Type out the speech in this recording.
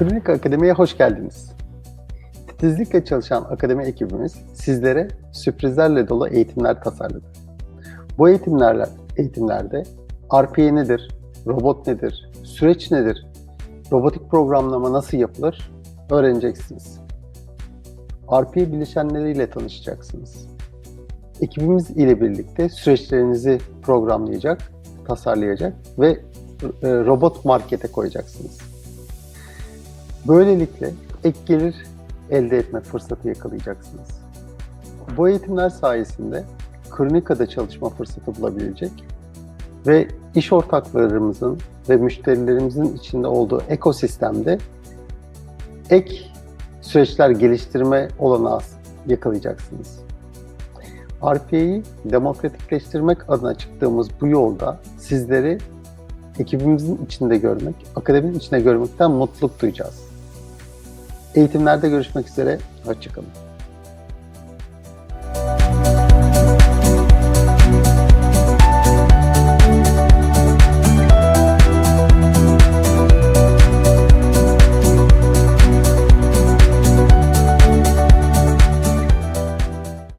Klinik Akademi'ye hoş geldiniz. Titizlikle çalışan akademi ekibimiz sizlere sürprizlerle dolu eğitimler tasarladı. Bu eğitimlerle, eğitimlerde RPA nedir, robot nedir, süreç nedir, robotik programlama nasıl yapılır öğreneceksiniz. RPA bileşenleriyle tanışacaksınız. Ekibimiz ile birlikte süreçlerinizi programlayacak, tasarlayacak ve e, robot markete koyacaksınız. Böylelikle ek gelir elde etme fırsatı yakalayacaksınız. Bu eğitimler sayesinde klinikada çalışma fırsatı bulabilecek ve iş ortaklarımızın ve müşterilerimizin içinde olduğu ekosistemde ek süreçler geliştirme olanağı yakalayacaksınız. RPA'yı demokratikleştirmek adına çıktığımız bu yolda sizleri ekibimizin içinde görmek, akademinin içinde görmekten mutluluk duyacağız. Eğitimlerde görüşmek üzere, hoşçakalın.